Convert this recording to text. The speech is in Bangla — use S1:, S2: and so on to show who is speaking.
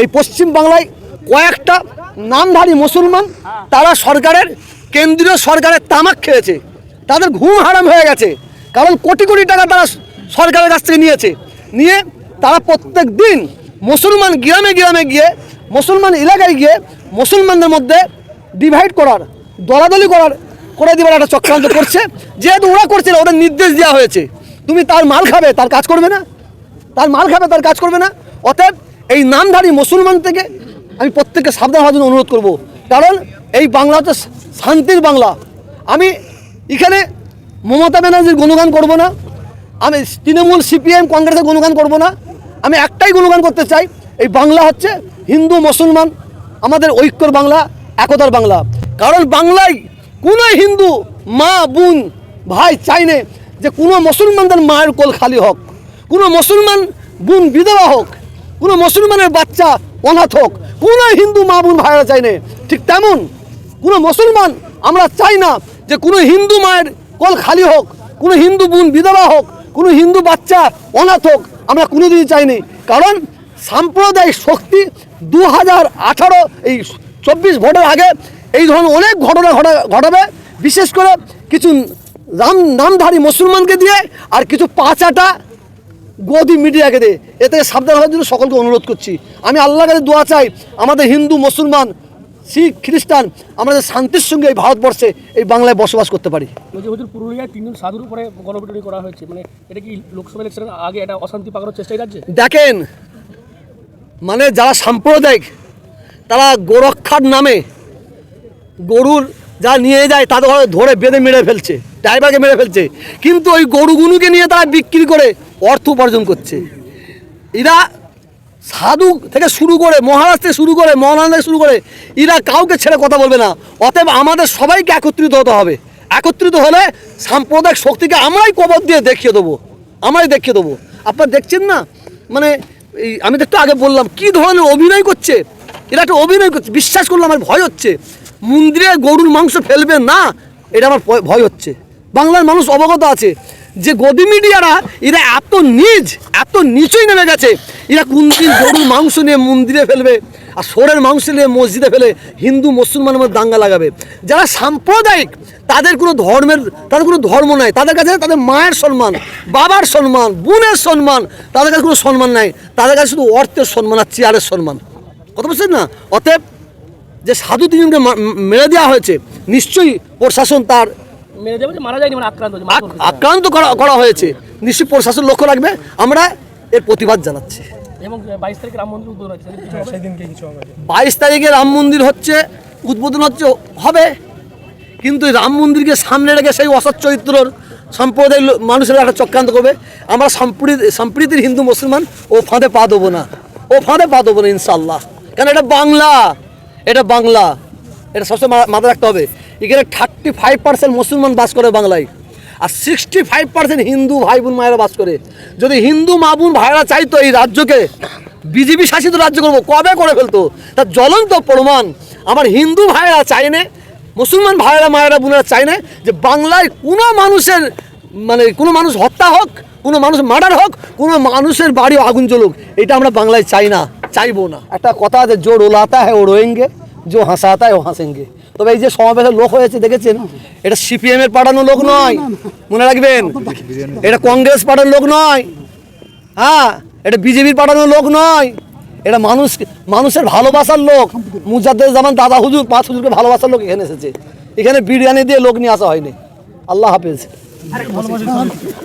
S1: এই পশ্চিম বাংলায় কয়েকটা নামধারী মুসলমান তারা সরকারের কেন্দ্রীয় সরকারের তামাক খেয়েছে। তাদের ঘুম হারাম হয়ে গেছে। কারণ কোটি কোটি টাকা তারা সরকারের কাছ থেকে নিয়েছে। নিয়ে তারা প্রত্যেক দিন মুসলমান গ্রামে গ্রামে গিয়ে মুসলমান এলাকায় গিয়ে মুসলমানদের মধ্যে ডিভাইড করার দলাদলি করার করে দেওয়ার একটা চক্রান্ত করছে। যেহেতু ওরা করছে না, ওদের নির্দেশ দেওয়া হয়েছে। তুমি তার মাল খাবে তার কাজ করবে না। তার মাল খাবে তার কাজ করবে না। অতএব এই নামধারী মুসলমান থেকে আমি প্রত্যেককে সাবধান হওয়ার জন্য অনুরোধ করব। কারণ এই বাংলা হচ্ছে শান্তির বাংলা। আমি এখানে মমতা ব্যানার্জির গুণগান করব না। আমি তৃণমূল সিপিএম কংগ্রেসের গুণগান করব না। আমি একটাই গুণগান করতে চাই, এই বাংলা হচ্ছে হিন্দু মুসলমান, আমাদের ঐক্যর বাংলা, একতার বাংলা। কারণ বাংলায় কোনো হিন্দু মা, বোন, ভাই চাইনে যে কোনো মুসলমানদের মায়ের কোল খালি হোক, কোনো মুসলমান বোন বিধবা হোক কোনো মুসলমানের বাচ্চা অনাথ হোক, কোনো হিন্দু মা বোন ভাইরা চাইনে ঠিক তেমন কোনো মুসলমান আমরা চাই না যে কোনো হিন্দু মায়ের কল খালি হোক, কোনো হিন্দু বোন বিধবা হোক, কোনো হিন্দু বাচ্চা অনাথ হোক, আমরা কোনো কোনোদিনই চাইনি কারণ সাম্প্রদায়িক শক্তি দু হাজার আঠারো এই চব্বিশ ভোটের আগে এই ধরনের অনেক ঘটনা ঘটা ঘটাবে। বিশেষ করে কিছু রাম নামধারী মুসলমানকে দিয়ে আর কিছু পাঁচাটা গদি মিডিয়াকে দিয়ে এ থেকে সাবধান হওয়ার জন্য সকলকে অনুরোধ করছি। আমি আল্লাহর কাছে দোয়া চাই আমাদের হিন্দু মুসলমান শিখ খ্রিস্টান আমাদের শান্তির সঙ্গে এই ভারতবর্ষে এই বাংলায় বসবাস করতে পারি।
S2: পুরুলিয়ায় তিনজন সাধুর উপরে গণপিটুনি করা হয়েছে। মানে এটা কি লোকসভা ইলেকশনের আগে এটা অশান্তি পাকানোর চেষ্টাই
S1: দেখেন মানে যারা সাম্প্রদায়িক তারা গোরক্ষার নামে গরুর যা নিয়ে যায় তাদের ধরে বেঁধে মেরে ফেলছে ড্রাইভারকে মেরে ফেলছে। কিন্তু ওই গরুগুনুকে নিয়ে তারা বিক্রি করে অর্থ উপার্জন করছে। এরা সাধু থেকে শুরু করে মহারাজ থেকে শুরু করে মহারাজ থেকে শুরু করে এরা কাউকে ছেড়ে কথা বলবে না। অতএব আমাদের সবাইকে একত্রিত হতে হবে। একত্রিত হলে সাম্প্রদায়িক শক্তিকে আমরাই কবর দিয়ে দেখিয়ে দেবো। আমরাই দেখিয়ে দেবো। আপনারা দেখছেন না? মানে এই আমি তো একটু আগে বললাম, কি ধরনের অভিনয় করছে? এরা একটা অভিনয় করছে, বিশ্বাস করলে আমার ভয় হচ্ছে। মন্দিরে গরুর মাংস ফেলবে না, এটা আমার ভয়- ভয় হচ্ছে। বাংলার মানুষ অবগত আছে। যে গদি মিডিয়ারা, এরা এত নিজ, এত নিচুই নেমে গেছে। এরা কোন দিন গরুর মাংস নিয়ে মন্দিরে ফেলবে, আর সোরের মাংস নিয়ে মসজিদে ফেলে হিন্দু মুসলমানের মধ্যে দাঙ্গা লাগাবে। যারা সাম্প্রদায়িক, তাদের কোনো ধর্মের, তাদের কোনো ধর্ম নাই। তাদের কাছে তাদের মায়ের সম্মান, বাবার সম্মান, বোনের সম্মান, তাদের কাছে কোনো সম্মান নাই। তাদের কাছে শুধু অর্থের সম্মান আর চেয়ারের সম্মান। কথা বলছেন না? অতএব যে সাধু তিনজনকে মেরে দেওয়া হয়েছে, নিশ্চয়ই প্রশাসন তার
S2: মেরে যে মারা যায়নি মানে আক্রান্ত।
S1: আক্রান্ত করা করা হয়েছে। নিশ্চয়ই প্রশাসন লক্ষ্য রাখবে। আমরা এর প্রতিবাদ জানাচ্ছি।
S2: এবং বাইশ তারিখে রাম মন্দির উদ্বোধন হচ্ছে কিছু
S1: বাইশ তারিখে রাম মন্দির হচ্ছে উদ্বোধন হচ্ছে হবে। কিন্তু রাম মন্দিরকে সামনে রেখে সেই অসৎ চরিত্রর সম্প্রদায়ের মানুষেরা একটা চক্রান্ত করবে। আমরা সম্প্রীতি সম্প্রীতির হিন্দু মুসলমান ও ফাঁদে পা দেবো না। ও ফাঁদে পা দেবো না ইনশাল্লাহ কেন এটা বাংলা? এটা বাংলা। এটা সবসময় মা- মাথায় রাখতে হবে। এখানে থার্টি ফাইভ পার্সেন্ট মুসলমান বাস করে বাংলায়। আর সিক্সটি ফাইভ পার্সেন্ট হিন্দু ভাই বোন মায়েরা বাস করে। যদি হিন্দু মা বোন ভাইরা চাইতো এই রাজ্যকে, বিজেপি শাসিত রাজ্য করব, কবে করে ফেলতো? তার জ্বলন্ত প্রমাণ আমার হিন্দু ভাইরা চায় না, মুসলমান ভাইরা মায়েরা বোনেরা চায় না যে বাংলায় কোনো মানুষের মানে কোনো মানুষ হত্যা হোক, কোনো মানুষ মার্ডার হোক, কোনো মানুষের বাড়ি আগুন জ্বলুক, এটা আমরা বাংলায় চাই না, চাইব না। একটা কথা আছে, জো রোলাতা হ্যাঁ ও রোয়েঙ্গে, জো হাসাতা হ্যাঁ ও হাসেঙ্গে। তবে এই যে সমাবেশের লোক হয়েছে দেখেছেন? এটা সিপিএম এর পাঠানো লোক নয়। মনে রাখবেন? এটা কংগ্রেস পাঠানোর লোক নয়। হ্যাঁ এটা বিজেপির পাঠানো লোক নয়। এটা মানুষ মানুষের ভালোবাসার লোক। মুজাদ্দের জামান দাদা হুজুর পাঁচ হুজুরকে ভালোবাসার লোক এখানে এসেছে। এখানে বিরিয়ানি দিয়ে লোক নিয়ে আসা হয়নি। আল্লাহ হাফেজ।